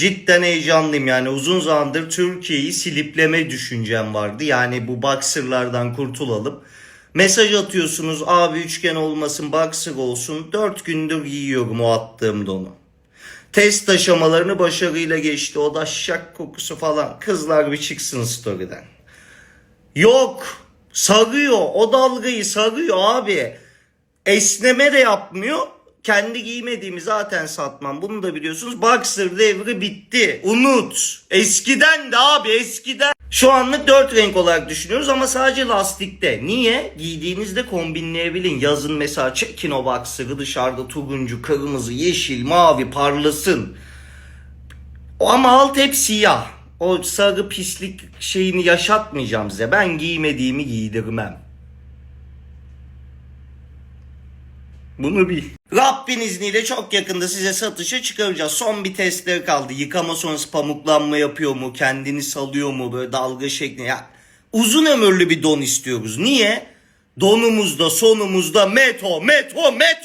Cidden heyecanlıyım yani uzun zamandır Türkiye'yi silipleme düşüncem vardı. Yani bu boxerlardan kurtulalım. Mesaj atıyorsunuz abi üçgen olmasın boxer olsun. 4 gündür giyiyorum o attığım donu. Test aşamalarını başarıyla geçti. O da şak kokusu falan. Kızlar bir çıksın story'den. Yok. Sarıyor. O dalgayı sarıyor abi. Esneme de yapmıyor. Kendi giymediğimi zaten satmam. Bunu da biliyorsunuz. Boxer devri bitti. Unut. Eskiden de abi eskiden. Şu anlık dört renk olarak düşünüyoruz ama sadece lastikte. Niye? Giydiğinizde kombinleyebilin. Yazın mesela çekin o boxer'ı dışarıda turuncu, kırmızı, yeşil, mavi parlasın. Ama alt hep siyah. O sarı pislik şeyini yaşatmayacağım size. Ben giymediğimi giydirmem. Bunu bil. Rabbin izniyle çok yakında size satışa çıkaracağız. Son bir testleri kaldı. Yıkama sonrası pamuklanma yapıyor mu? Kendini salıyor mu? Böyle dalga şeklinde. Ya, uzun ömürlü bir don istiyoruz. Niye? Donumuzda sonumuzda meto meto meto.